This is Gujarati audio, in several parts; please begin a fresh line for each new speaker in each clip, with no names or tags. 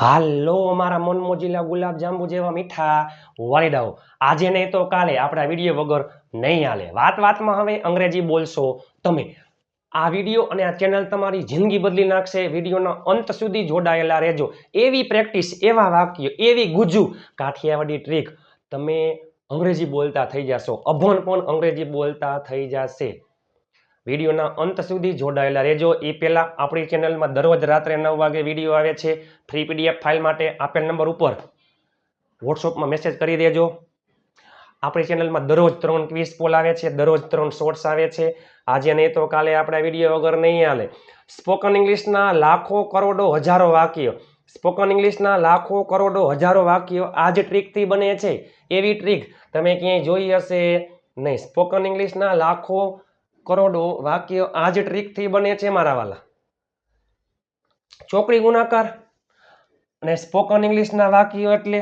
હાલો મારા મનમોજીલા ગુલાબજાંબુ જેવા મીઠા વાલીડાઓ. આજે નહીં તો કાલે આપણા વીડિયો વગર નહીં હાલે. વાત વાતમાં હવે અંગ્રેજી બોલશો તમે. આ વીડિયો અને આ ચેનલ તમારી જિંદગી બદલી નાખશે. વિડીયોના અંત સુધી જોડાયેલા રહેજો. એવી પ્રેક્ટિસ, એવા વાક્ય, એવી ગુજુ કાઠિયાવાડી ટ્રીક. તમે અંગ્રેજી બોલતા થઈ જશો. અભણ પણ અંગ્રેજી બોલતા થઈ જશે. વિડીયોના અંત સુધી જોડાયેલા રહેજો. એ પહેલાં આપણી ચેનલમાં દરરોજ રાત્રે નવ વાગે વીડિયો આવે છે. ફ્રી પીડીએફ ફાઇલ માટે આપેલ નંબર ઉપર વોટ્સઅપમાં મેસેજ કરી દેજો. આપણી ચેનલમાં દરરોજ ત્રણ ક્વિઝ પોલ આવે છે. દરરોજ ત્રણ શોર્ટ્સ આવે છે. આજે નહીં તો કાલે આપણા વીડિયો વગર નહીં હાલે. સ્પોકન ઇંગ્લિશના લાખો કરોડો હજારો વાક્યો. સ્પોકન ઇંગ્લિશના લાખો કરોડો હજારો વાક્યો આ જ ટ્રીકથી બને છે. એવી ટ્રીક તમે ક્યાંય જોઈ હશે નહીં. સ્પોકન ઇંગ્લિશના લાખો કરોડો વાક્ય આ જ ટ્રીકથી બને છે મારા વાલા. ચોકડી ગુણાકાર અને સ્પોકન ઇંગ્લિશના વાક્યો એટલે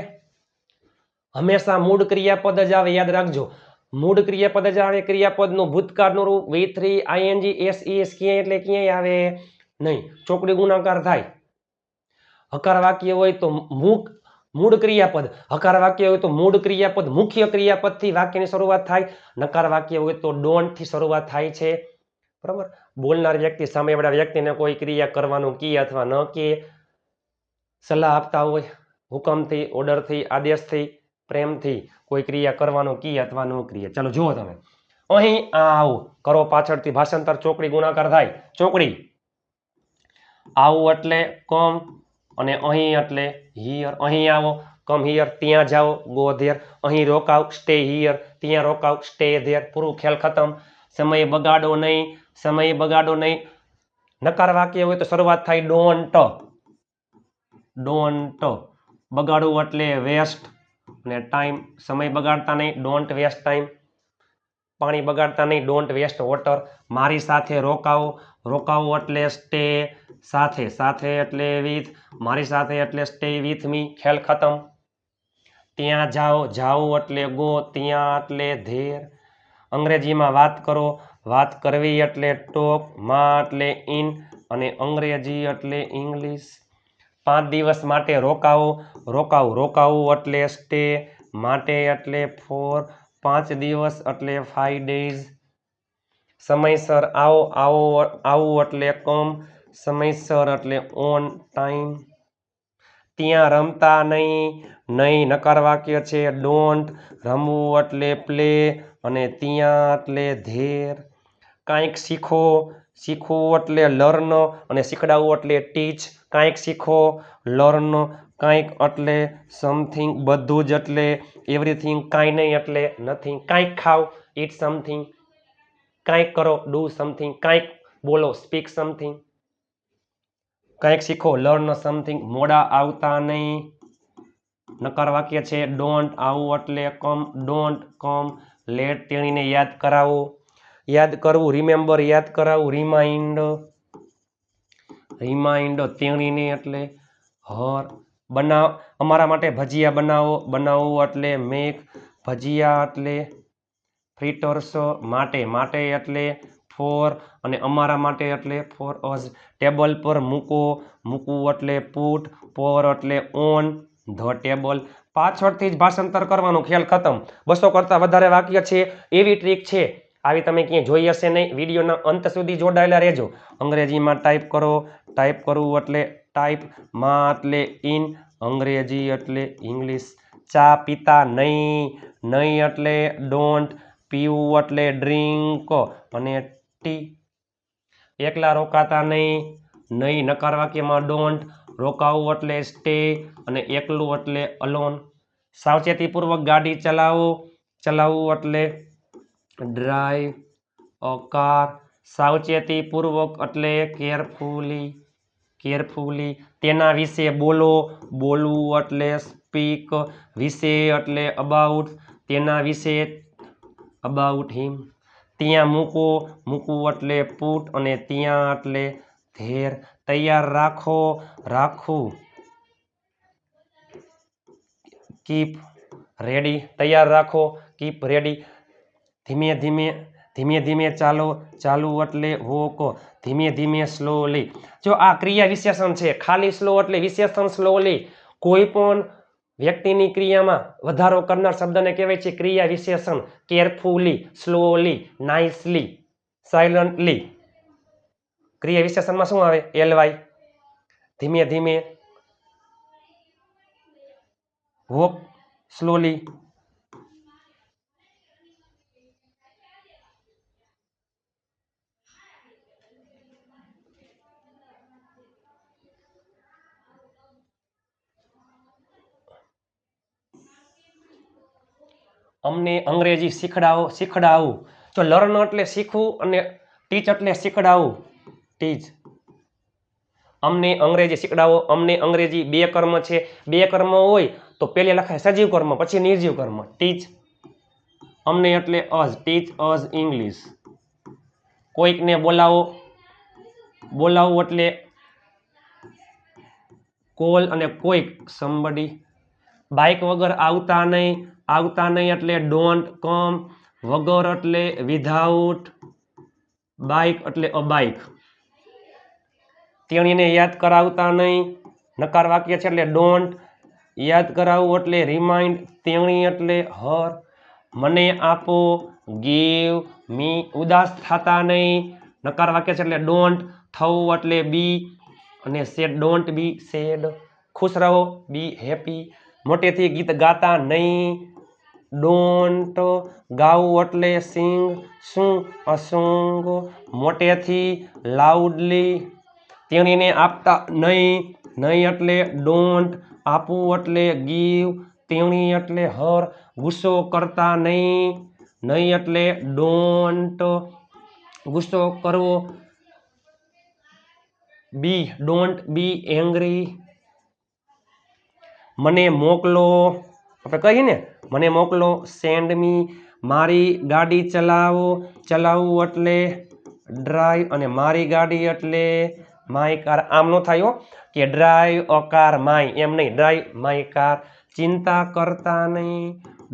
હંમેશા મૂળ ક્રિયાપદ જ આવે, યાદ રાખજો. મૂળ ક્રિયાપદ જ આવે, ક્રિયાપદનું ભૂતકાળનું રૂપ V three ING S S ક્યાંય એટલે ક્યાંય આવે નહીં. ચોકડી ગુણાકાર થાય. હકાર વાક્ય હોય તો મુખ મૂળ ક્રિયાપદ હકાર વાક્ય હોય તો મૂળ ક્રિયાપદ મુખ્ય ક્રિયાપદથી વાક્યની શરૂઆત થાય. નકાર વાક્ય હોય તો ડોન્ટથી શરૂઆત થાય છે. બરાબર? બોલનાર વ્યક્તિ, સામેવાળા વ્યક્તિને કોઈ ક્રિયા કરવાનું કી અથવા ન કે સલાહ આપતા હોય, હુકમથી, ઓર્ડરથી, આદેશથી, પ્રેમથી કોઈ ક્રિયા કરવાનું કી અથવા ન ક્રિયા. ચાલો જુઓ તમે. અહીં આવું. કરો પાછળથી ભાષાંતર. ચોકડી ગુણાકાર થાય. ચોકડી. આવું એટલે કમ અને અહીં એટલે હિયર. અહીં આવો. કમ હિયર ત્યાં જાઓ. ગો ધેર અહીં રોકાવ. સ્ટે હિયર ત્યાં રોકાવ. સ્ટે ધેર પૂરું ખ્યાલ ખતમ. સમય બગાડો નહીં. સમય બગાડો નહીં. નકાર વાક્ય હોય તો શરૂઆત થાય ડોન્ટ ડોન્ટ બગાડવું એટલે વેસ્ટ અને ટાઈમ સમય બગાડતા નહીં. ડોન્ટ વેસ્ટ ટાઈમ પાણી બગાડતા નહીં ડોન્ટ વેસ્ટ વોટર મારી સાથે રોકાવો રોકાવું એટલે સ્ટે સાથે સાથે એટલે વિથ મારી સાથે એટલે સ્ટે વિથ મી ખેલ ખતમ. ત્યાં જાઓ જાઓ એટલે ગો ત્યાં એટલે ધેર. અંગ્રેજીમાં વાત કરો, વાત કરવી એટલે ટોક, માં એટલે ઇન અને અંગ્રેજી એટલે ઇંગ્લિશ પાંચ દિવસ માટે રોકાવો રોકાવું રોકાવું એટલે સ્ટે માટે એટલે ફોર પાંચ દિવસ એટલે ફાઈવ ડેઝ સમયસર આવો આવો, આવું એટલે કમ. સમયસર એટલે ઓન ટાઈમ ત્યાં રમતા નહીં નહીં નકાર વાક્ય છે ડોન્ટ રમવું એટલે પ્લે અને ત્યાં એટલે ધેર. કાંઈક શીખો, શીખવું એટલે લર્ન અને શીખડાવવું એટલે ટીચ કાંઈક શીખો લર્ન કાંઈક એટલે સમથિંગ બધું જ એટલે એવરીથિંગ કાંઈ નહીં એટલે નથિંગ કાંઈક ખાવ ઇટ સમથિંગ કાંઈક કરો ડુ સમથિંગ કાંઈક બોલો સ્પીક સમથિંગ કાંઈક શીખો લર્ન સમથિંગ મોડા આવતા નહીં. નકાર વાક્ય છે ડોન્ટ આવું એટલે કમ ડોન્ટ કમ લેટ તેણીને યાદ કરાવો. યાદ કરવું રિમેમ્બર યાદ કરાવવું રિમાઇન્ડ રિમાઇન્ડ તેણીને એટલે, હર બનાવ, અમારા માટે ભજીયા બનાવો બનાવવું એટલે મેક, ભજીયા એટલે ફ્રીટર્સ માટે માટે એટલે ફોર અને અમારા માટે એટલે ફોર અઝ ટેબલ પર મૂકો, મૂકવું એટલે પૂટ પોર એટલે ઓન ધ ટેબલ પાછળથી જ ભાષાંતર કરવાનું, ખ્યાલ ખતમ. બસો કરતાં વધારે વાક્ય છે, એવી ટ્રીક છે. આવી તમે ક્યાંય જોઈ હશે નહીં, વિડીયોના અંત સુધી જોડાયેલા રહેજો. અંગ્રેજીમાં ટાઈપ કરો ટાઈપ કરવું એટલે ટાઈપમાં એટલે ઇન અંગ્રેજી એટલે ઇંગ્લિશ ચા પીતા નહીં નહીં એટલે ડોન્ટ પીવું એટલે ડ્રિંક અને ટી એકલા રોકાતા નહીં નહીં નકાર વાક્યમાં ડોન્ટ રોકાવું એટલે સ્ટે અને એકલું એટલે અલોન સાવચેતીપૂર્વક ગાડી ચલાવો, ચલાવવું એટલે ડ્રાઈવ કાર સાવચેતીપૂર્વક એટલે કેરફુલી કેરફુલી તેના વિશે બોલો. બોલવું એટલે સ્પીક વિશે એટલે અબાઉટ તેના વિશે અબાઉટ હિમ ત્યાં મૂકો. મૂકવું એટલે પુટ અને ત્યાં એટલે ધેર તૈયાર રાખો. રાખવું કીપ રેડી તૈયાર રાખો. કીપ રેડી ધીમે ધીમે ધીમે ધીમે ચાલો, ચાલુ એટલે વોક ધીમે ધીમે સ્લોલી જો આ ક્રિયા વિશેષણ છે, ખાલી સ્લો એટલે વિશેષણ સ્લોલી કોઈ પણ વ્યક્તિની ક્રિયામાં વધારો કરનાર શબ્દને કહેવાય છે ક્રિયા વિશેષણ. કેરફુલી સ્લોલી નાઇસલી સાયલન્ટલી ક્રિયા વિશેષણમાં શું આવે? એલવાય ધીમે ધીમે વોક સ્લોલી અમને અંગ્રેજી શીખડાવો, શીખડાવું. તો લર્ન એટલે શીખવું અને ટીચ એટલે શીખડાવું. ટીચ અમને અંગ્રેજી શીખડાવો, અમને અંગ્રેજી બે કર્મ છે. બે કર્મ હોય તો પહેલે લખાય સજીવ કર્મ, પછી નિર્જીવ કર્મ. ટીચ અમને એટલે અઝ ટીચ અઝ ઇંગ્લિશ કોઈકને બોલાવો. બોલાવવું એટલે કોલ અને કોઈક સમબડી બાઇક વગર આવતા નહીં. આવતા નહીં એટલે ડોન્ટ કમ વગર એટલે વિધાઉટ બાઇક એટલે અ બાઇક તેણીને યાદ કરાવતા નહીં. નકાર વાક્ય છે એટલે ડોન્ટ યાદ કરાવવું એટલે રિમાઇન્ડ તેણી એટલે હર મને આપો ગીવ મી ઉદાસ થતા નહીં. નકાર વાક્ય છે એટલે ડોન્ટ થવું એટલે બી અને સેડ ડોન્ટ બી સેડ ખુશ રહો બી હેપી મોટેથી ગીત ગાતા નહીં. ડોન્ટ ગાવું એટલે સિંગ, શું અસુંગ? મોટેથી, લાઉડલી. તેણીને આપતા નહીં નહીં એટલે ડોન્ટ આપવું એટલે ગીવ. તેણી એટલે હર, ગુસ્સો કરતા નહીં. નહીં એટલે ડોન્ટ ગુસ્સો કરવો. Be, don't be angry. મને મોકલો. આપણે કહીએ ને મને મોકલો સેન્ડ મી મારી ગાડી ચલાવો ચલાવવું એટલે ડ્રાઈવ અને મારી ગાડી એટલે માય કાર આમ નો થાય કે ડ્રાઈવ અ કાર માય એમ નહીં ડ્રાઈવ માય કાર ચિંતા કરતા નહીં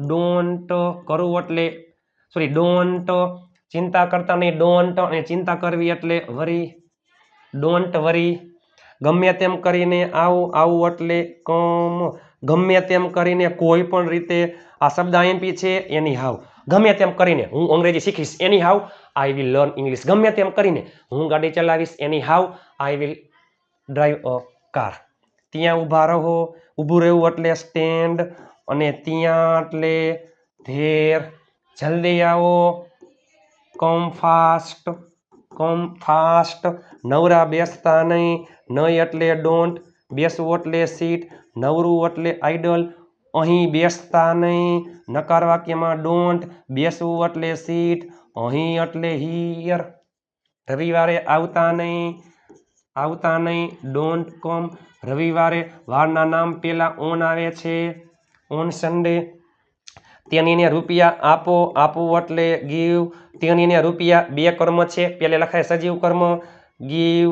ડોન્ટ કરવું એટલે સોરી ડોન્ટ ચિંતા કરતા નહીં ડોન્ટ અને ચિંતા કરવી એટલે વરી ડોન્ટ વરી. ગમે તેમ કરીને આવું આવું એટલે કમ ગમે તેમ કરીને કોઈ પણ રીતે આ શબ્દ આઈએમપી છે, એની હાવ. ગમે તેમ કરીને હું અંગ્રેજી શીખીશ, anyhow. I will learn English ગમે તેમ કરીને હું ગાડી ચલાવીશ, anyhow. I will drive a car ત્યાં ઊભા રહો, ઊભું રહેવું એટલે સ્ટેન્ડ અને ત્યાં એટલે ધેર. જલ્દી આવો. કમ ફાસ્ટ કમ ફાસ્ટ નવરા બેસતા નહીં. નહીં એટલે ડોન્ટ બેસવું એટલે સીટ, નવરું એટલે આઈડલ અહીં બેસતા નહીં, નકાર વાક્યમાં ડોન્ટ બેસવું એટલે સીટ, અહીં એટલે હિયર રવિવારે આવતા નહીં આવતા નહીં ડોન્ટ કમ રવિવારે વારના નામ પહેલાં ઓન આવે છે ઓન સન્ડે તેણીને રૂપિયા આપો આપવું એટલે ગીવ તેણીને રૂપિયા બે કર્મ છે પહેલે લખાય સજીવ કર્મ give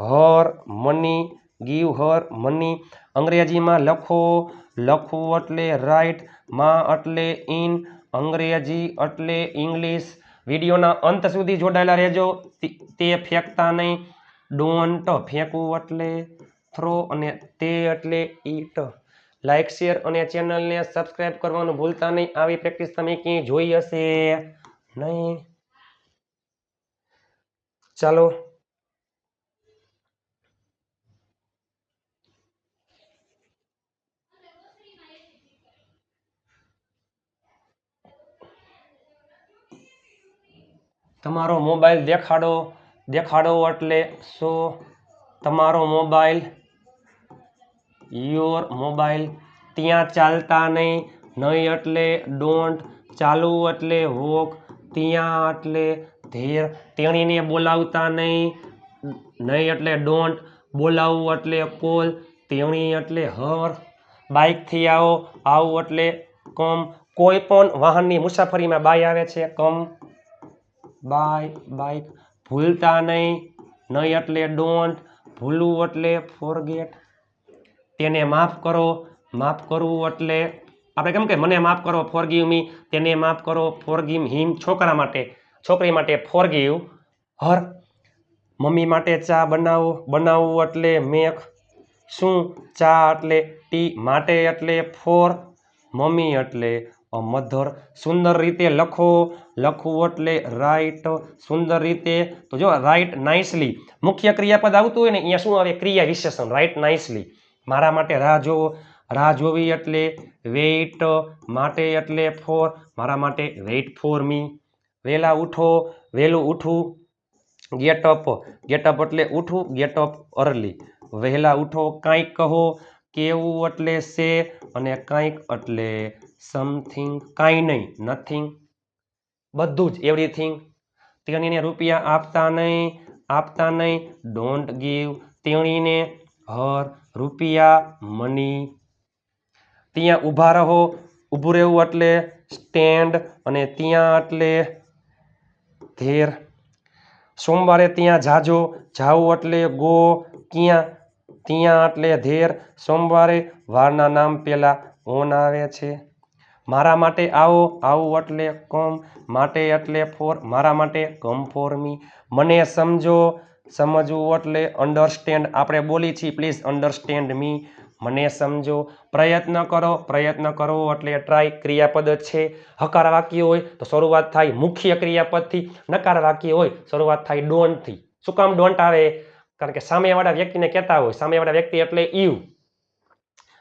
her money, give her money. અંગ્રેજીમાં લખો લખવું એટલે રાઇટમાં એટલે ઇન અંગ્રેજી એટલે ઇંગ્લિશ. વિડીયોના અંત સુધી જોડાયેલા રહેજો. તી- ફેંકતા નહીં. ડોન્ટ ફેંકવું એટલે થ્રો અને તે એટલે ઈટ. લાઇક શેર અને ચેનલને સબસ્ક્રાઇબ કરવાનું ભૂલતા નહીં. આવી પ્રેક્ટિસ તમે ક્યાંય જોઈ હશે નહીં. ચાલો. તમારો મોબાઈલ દેખાડો દેખાડો એટલે શો તમારો મોબાઈલ, યોર મોબાઈલ ત્યાં ચાલતા નહીં નહીં એટલે ડોન્ટ ચાલવું એટલે વોક, ત્યાં એટલે ધેર, તેણીને બોલાવતા નહીં નહીં એટલે ડોન્ટ બોલાવવું એટલે કોલ, તેણી એટલે હર, બાઇકથી આવો, આવું એટલે કમ, કોઈ પણ વાહનની મુસાફરીમાં બાય આવે છે, કમ બાય બાઇક ભૂલતા નહીં નહીં એટલે ડોન્ટ ભૂલવું એટલે ફોરગેટ તેને માફ કરો, માફ કરવું એટલે, આપણે કેમ કે મને માફ કરો ફોર મી તેને માફ કરો ફોરગીવ હિમ છોકરા માટે, છોકરી માટે ફોરગીવ હર. મમ્મી માટે ચા બનાવો, બનાવવું એટલે મેક શું? ચા એટલે ટી માટે એટલે ફોર મમ્મી એટલે મધર. સુંદર રીતે લખો. લખવું એટલે રાઈટ સુંદર રીતે. તો જો રાઈટ નાઇસલી મુખ્ય ક્રિયાપદ આવતું હોય ને, અહીંયા શું આવે? ક્રિયા વિશેષણ. રાઈટ નાઇસલી મારા માટે રાહ જોવો રાહ જોવી એટલે વેઇટ માટે એટલે ફોર મારા માટે વેઇટ ફોર મી વહેલા ઉઠો. વહેલું ઉઠવું. ગેટ અપ ગેટ અપ એટલે ઉઠવું ગેટ અપ અર્લી વહેલા ઉઠો. કાંઈક કહો. કેવું એટલે સે અને કાંઈક એટલે સમથિંગ, કાંઈ નહીં, નથિંગ, બધું જ, એવરીથિંગ. તેણીને રૂપિયા આપતા નહીં આપતા નહીં, ડોન્ટ ગીવ. તેણીને હર રૂપિયા, મની. ત્યાં ઊભા રહો, ઊભું રહેવું એટલે સ્ટેન્ડ અને ત્યાં એટલે ધેર સોમવારે ત્યાં જાજો જાવું એટલે ગો, ક્યાં? ત્યાં એટલે ધેર સોમવારે વારના નામ પહેલાં ઓન આવે છે. મારા માટે આવો, આવું એટલે કોમ, માટે એટલે ફોર, મારા માટે કમ ફોર મી મને સમજો, સમજવું એટલે અન્ડરસ્ટેન્ડ આપણે બોલી છીએ પ્લીઝ અન્ડરસ્ટેન્ડ મી મને સમજો, પ્રયત્ન કરો, પ્રયત્ન કરવો એટલે ટ્રાય ક્રિયાપદ છે. હકાર વાક્ય હોય તો શરૂઆત થાય મુખ્ય ક્રિયાપદથી, નકાર વાક્ય હોય શરૂઆત થાય ડોન્ટથી શું કામ ડોન્ટ આવે? કારણ કે સામેવાળા વ્યક્તિને કહેતા હોય, સામેવાળા વ્યક્તિ એટલે યુ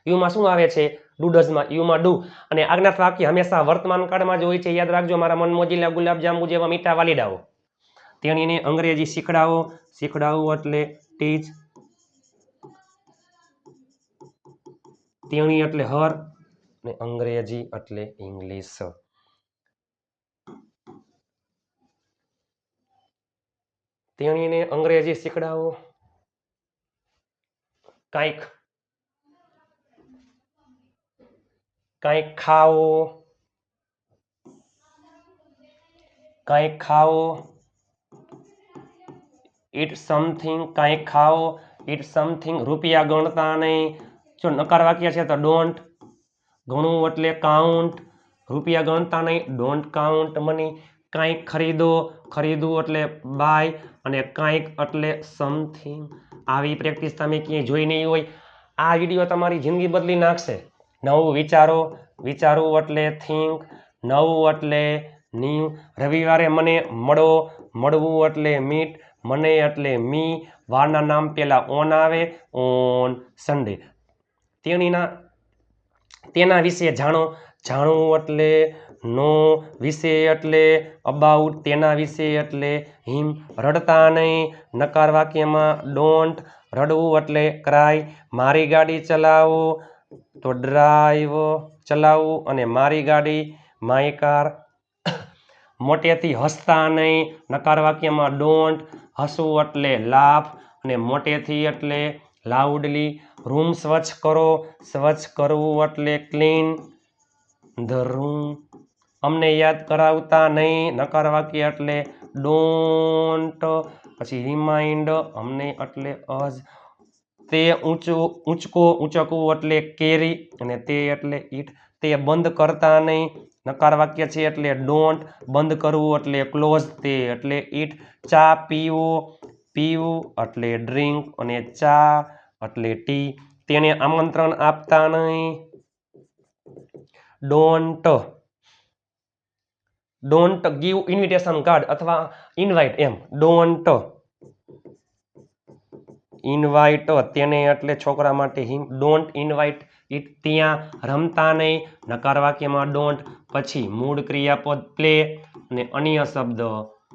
યુમાં શું આવે છે? ડુ ડઝમાં યુમાં ડુ. અને આજ્ઞાર્થ વાક્ય હંમેશા વર્તમાન કાળમાં જ હોય છે. યાદ રાખજો, મારા મન મોજીલા ગુલાબજાંબુ જેવા મીઠા વાલીડાઓ. તેણીને અંગ્રેજી શીખડાવો. શીખડાવો એટલે ટીચ તેણી એટલે હર અને અંગ્રેજી એટલે ઇંગ્લિશ. તેણીને અંગ્રેજી શીખડાવો. કાંઈક કાંઈક ખાઓ. કંઈક ખાઓ. ઇટ સમથિંગ કંઈક ખાઓ. ઇટ સમથિંગ રૂપિયા ગણતા નહીં. જો નકાર વાક્ય છે તો ડોન્ટ ઘણું એટલે કાઉન્ટ રૂપિયા ગણતા નહીં ડોન્ટ કાઉન્ટ મની કાંઈક ખરીદો, ખરીદવું એટલે બાય અને કાંઈક એટલે સમથિંગ આવી પ્રેક્ટિસ તમે ક્યાંય જોઈ નહીં હોય. આ વીડિયો તમારી જિંદગી બદલી નાખશે. નવું વિચારો, વિચારવું એટલે થિંક નવું એટલે ન્યૂ રવિવારે મને મળો, મળવું એટલે મીટ મને એટલે મી વારના નામ પહેલાં ઓન આવે ઓન સન્ડે તેણીના, તેના વિશે જાણો. જાણવું એટલે નો વિશે એટલે અબાઉટ તેના વિશે એટલે હિમ રડતા નહીં. નકાર વાક્યમાં ડોન્ટ રડવું એટલે ક્રાય મારી ગાડી ચલાવો. તો ડ્રાઈવ ચલાવવું અને મારી ગાડી માય કાર મોટેથી હસતા નહીં. નકાર વાક્યમાં ડોન્ટ હસવું એટલે લાફ અને મોટેથી એટલે લાઉડલી રૂમ સ્વચ્છ કરો, સ્વચ્છ કરવું એટલે ક્લીન ધ રૂમ અમને યાદ કરાવતા નહીં. નકાર વાક્ય એટલે ડોન્ટ પછી રિમાઇન્ડ અમને એટલે અજ. તે ઊંચું, ઊંચકો ઊંચકવું એટલે કેરી અને તે એટલે ઈટ. તે બંધ કરતા નહીં. નકાર વાક્ય છે એટલે ડોન્ટ બંધ કરવું એટલે ક્લોઝ તે એટલે ઈટ. ચા પીવો, પીવું એટલે ડ્રિંક અને ચા એટલે ટી તેને આમંત્રણ આપતા નહીં. Don't don't give invitation card અથવા ઇન્વાઇટ એમ. ડોન્ટ ઇન્વાઇટ તેને એટલે છોકરા માટે હિમ ડોન્ટ ઇન્વાઇટ ઇટ ત્યાં રમતા નહીં, નકાર વાક્યમાં ડોન્ટ પછી મૂળ ક્રિયાપદ પ્લે અને અન્ય શબ્દ.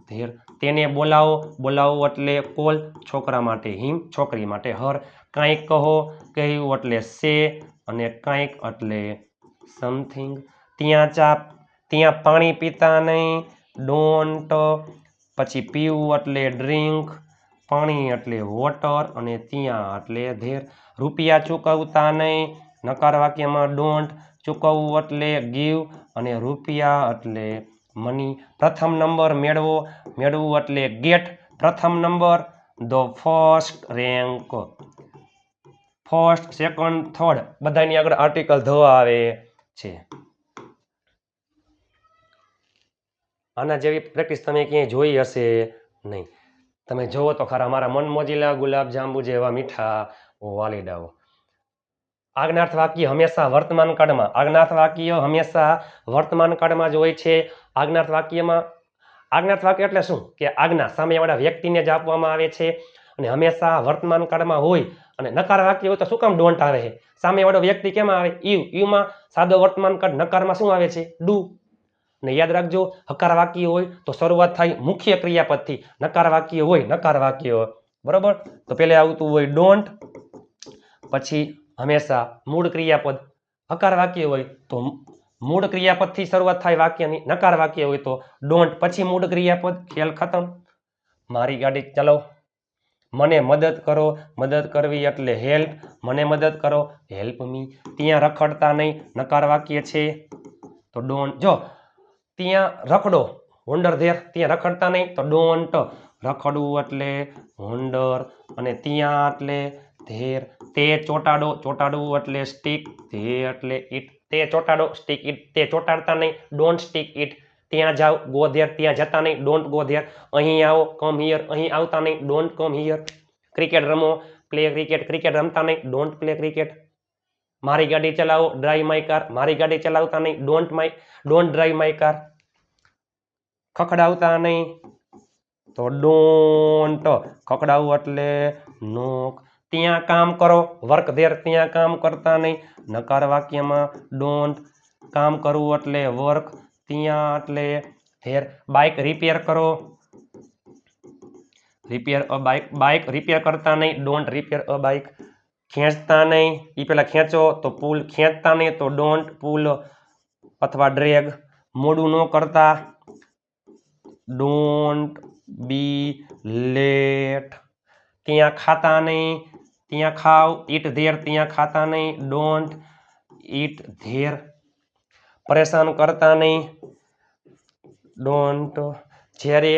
ધેર, તેને બોલાવો બોલાવો એટલે કોલ છોકરા માટે હિમ છોકરી માટે હર કાંઈક કહો, કહ્યું એટલે સે અને કાંઈક એટલે સમથિંગ ત્યાં ચા, ત્યાં પાણી પીતા નહીં ડોન્ટ પછી પીવું એટલે ડ્રિંક પાણી એટલે વોટર અને ત્યાં એટલે ધેર રૂપિયા ચૂકવતા નહીં. નકાર વાક્યમાં ડોન્ટ ચૂકવવું એટલે ગીવ અને રૂપિયા એટલે મની પ્રથમ નંબર મેળવો. મેળવવું એટલે ગેટ પ્રથમ number the first rank first second third બધાની આગળ આર્ટિકલ ધ આવે છે. આના જેવી પ્રેક્ટિસ તમે ક્યાંય જોઈ હશે નહીં. તમે જોવો તો ખરા, મારા મન મોજીલા ગુલાબ જાંબુ જેવા મીઠા વાલીડાઓ આજ્ઞાર્થ વાક્ય હંમેશા વર્તમાન કાળમાં, આજ્ઞાર્થ વાક્ય હંમેશા વર્તમાન કાળમાં જ હોય છે. આજ્ઞાર્થ વાક્યમાં, આજ્ઞાર્થ વાક્ય એટલે શું? કે આજ્ઞા સામેવાળા વ્યક્તિને જ આપવામાં આવે છે અને હંમેશા વર્તમાન કાળમાં હોય અને નકાર વાક્ય હોય તો શું કામ ડોન્ટ આવે? છે સામેવાળો વ્યક્તિ કેમ આવે? યુ યુમાં સાદો વર્તમાન કાળ નકારમાં શું આવે છે? ડુ. ને યાદ રાખજો હકાર વાક્ય હોય તો શરૂઆત થાય મુખ્ય ક્રિયાપદથી. નકાર વાક્ય હોય નકાર વાક્ય હોય. બરોબર? તો પેલે આવતું હોય ડોન્ટ પછી હંમેશા મૂળ ક્રિયાપદ. હકાર વાક્ય હોય તો મૂળ ક્રિયાપદથી શરૂઆત થાય વાક્યની. નકાર વાક્ય હોય તો ડોન્ટ પછી મૂળ ક્રિયાપદ. ખેલ ખતમ? મારી ગાડી ચલો મને મદદ કરો. મદદ કરવી એટલે હેલ્પ મને મદદ કરો. હેલ્પ મી ત્યાં રખડતા નહીં. નકાર વાક્ય છે. તો ડોન્ટ જો ત્યાં રખડો. હોન્ડર ધેર ત્યાં રખડતા નહીં તો ડોન્ટ રખડવું એટલે હોન્ડર અને ત્યાં એટલે ધેર. તે ચોટાડો. ચોટાડવું એટલે સ્ટીક તે એટલે ઈટ. તે ચોટાડો. સ્ટીક ઈટ. તે ચોટાડતા નહીં. Don't stick it. ત્યાં જાઓ. Go there. ત્યાં જતા નહીં. Don't go there. અહીં આવો. કમ હિયર અહીં આવતા નહીં. ડોન્ટ કમ હિયર ક્રિકેટ રમો. Play cricket. ક્રિકેટ રમતા નહીં. Don't play cricket. મારી ગાડી ચલાવો ડ્રાઈવ માય કાર મારી ગાડી ચલાવતા નહીં. Don't my don't drive my car ખખડાવતા નહીં. તો ડોન્ટ ખખડાવવું એટલે નોક. ત્યાં કામ કરો. વર્ક ધેર ત્યાં કામ કરતા નહીં. નકાર વાક્યમાં ડોન્ટ કામ કરવું એટલે વર્ક ત્યાં એટલે ધેર બાઇક રિપેર કરો. Repair a bike bike repair કરતા નહીં. ડોન્ટ રિપેર અ બાઇક ખેંચતા નહીં એ પહેલાં ખેંચો તો પુલ ખેંચતા નહીં, તો ડોન્ટ પુલ અથવા ડ્રેગ મોડું ન કરતા. ડોન્ટ બી લેટ ત્યાં ખાતા નહીં, ત્યાં ખાવ ઈટ ધેર ત્યાં ખાતા નહીં ડોન્ટ ઈટ ધેર પરેશાન કરતા નહીં. ડોન્ટ જ્યારે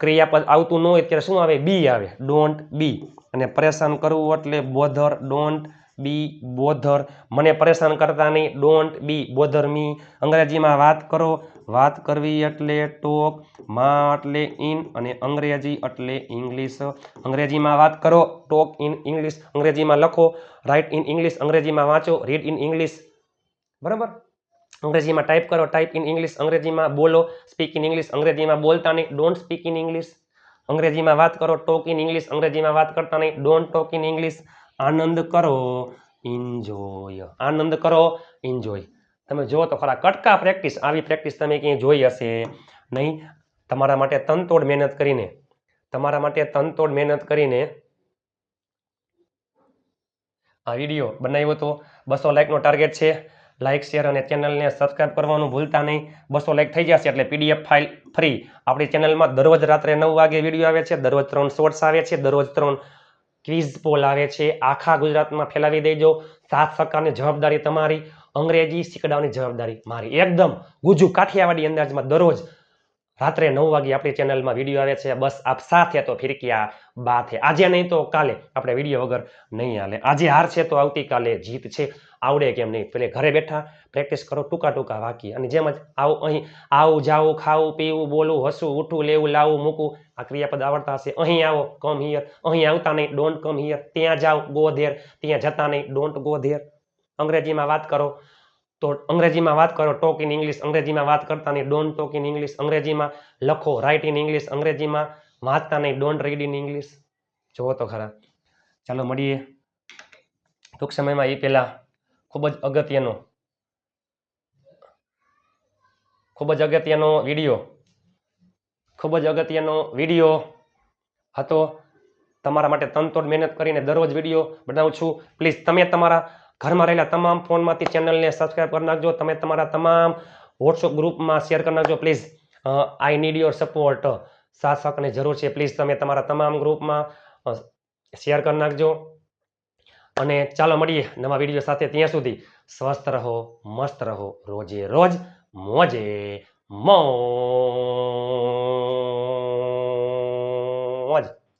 ક્રિયાપદ આવતું ન હોય, ત્યારે શું આવે? બી આવે. ડોન્ટ બી અને પરેશાન કરવું એટલે બોધર ડોન્ટ બી બોધર મને પરેશાન કરતા નહીં ડોન્ટ બી બોધર મી અંગ્રેજીમાં વાત કરો, વાત કરવી એટલે ટોકમાં એટલે ઇન અને અંગ્રેજી એટલે ઇંગ્લિશ અંગ્રેજીમાં વાત કરો ટોક ઇન ઇંગ્લિશ અંગ્રેજીમાં લખો રાઇટ ઇન ઇંગ્લિશ અંગ્રેજીમાં વાંચો રીડ ઇન ઇંગ્લિશ બરાબર? અંગ્રેજીમાં ટાઈપ કરો ટાઈપ ઇન ઇંગ્લિશ અંગ્રેજીમાં બોલો સ્પીક ઇન ઇંગ્લિશ અંગ્રેજીમાં બોલતા નહીં ડોન્ટ સ્પીક ઇન ઇંગ્લિશ અંગ્રેજીમાં વાત કરો ટોક ઇન ઇંગ્લિશ અંગ્રેજીમાં વાત કરતા નહીં. ડોન્ટ ટોક ઇન ઇંગ્લિશ આનંદ કરો. ઇન્જોય આનંદ કરો. ઇન્જોય તમે જુઓ તો ખરા, કટકા પ્રેક્ટિસ આવી પ્રેક્ટિસ તમે ક્યાંય જોઈ હશે નહીં. તમારા માટે તનતોડ મહેનત કરીને, તમારા માટે તનતોડ મહેનત કરીને આ વીડિયો બનાવ્યો હતો. બસો લાઇકનો ટાર્ગેટ છે. લાઇક શેર અને ચેનલને સબસ્ક્રાઇબ કરવાનું ભૂલતા નહીં. બસો લાઇક થઈ જશે એટલે પીડીએફ ફાઇલ ફ્રી આપણી ચેનલમાં દરરોજ રાત્રે નવ વાગે વીડિયો આવે છે, દરરોજ ત્રણ શોર્ટ્સ આવે છે, દરરોજ ત્રણ ક્વિઝ પોલ આવે છે. આખા ગુજરાતમાં ફેલાવી દેજો. સાત સરકારની જવાબદારી તમારી, અંગ્રેજી શીખડાવવાની જવાબદારી મારી. એકદમ ગુજુ કાઠિયાવાડી અંદાજમાં દરરોજ રાત્રે નવ વાગે આપણી ચેનલમાં વીડિયો આવે છે. બસ આપ સાથે તો ફિર ક્યાં બાત હે આજે નહીં તો કાલે આપણે વીડિયો વગર નહીં હાલે. આજે હાર છે તો આવતીકાલે જીત છે. આવડે કેમ નહીં? પેલે ઘરે બેઠા પ્રેક્ટિસ કરો, ટૂંકા ટૂંકા વાકી અને જેમ જ આવું અહીં, આવું જાવું ખાવું, પીવું, બોલવું, હસવું, ઉઠવું, લેવું લાવવું મૂકવું, આ ક્રિયાપદ આવડતા હશે. અહીં આવો કમ હિયર અહીં આવતા નહીં ડોન્ટ કમ હિયર ત્યાં જાઓ ગો ધેર ત્યાં જતા નહીં ડોન્ટ ગો ધેર અંગ્રેજીમાં વાત કરો. તો અંગ્રેજીમાં વાત કરો ટોક ઇન ઇંગ્લિશ અંગ્રેજીમાં વાત કરતા નહીં. ડોન્ટ ટોક ઇન ઇંગ્લિશ અંગ્રેજીમાં લખો રાઇટ ઇન ઇંગ્લિશ અંગ્રેજીમાં વાંચતા નહીં. ડોન્ટ રીડ ઇન ઇંગ્લિશ જુઓ તો ખરા. ચાલો મળીએ. ટૂંક સમયમાં એ પહેલાં ખૂબ જ અગત્યનો, ખૂબ જ અગત્યનો વીડિયો, ખૂબ જ અગત્યનો વીડિયો હતો. તમારા માટે તનતોડ મહેનત કરીને દરરોજ વીડિયો બનાવું છું. પ્લીઝ તમે તમારા ઘરમાં રહેલા તમામ ફોનમાંથી ચેનલને સબસ્ક્રાઈબ કરી નાખજો. તમે તમારા તમામ વોટ્સઅપ ગ્રુપમાં શેર કરી નાખજો please I need your support સાથ જરૂર છે પ્લીઝ તમે તમારા તમામ ગ્રુપમાં શેર કરી નાખજો. અને ચાલો મળીએ નવા વીડિયો સાથે ત્યાં સુધી. સ્વસ્થ રહો, મસ્ત રહો, રોજે રોજ, મોજે મોજ.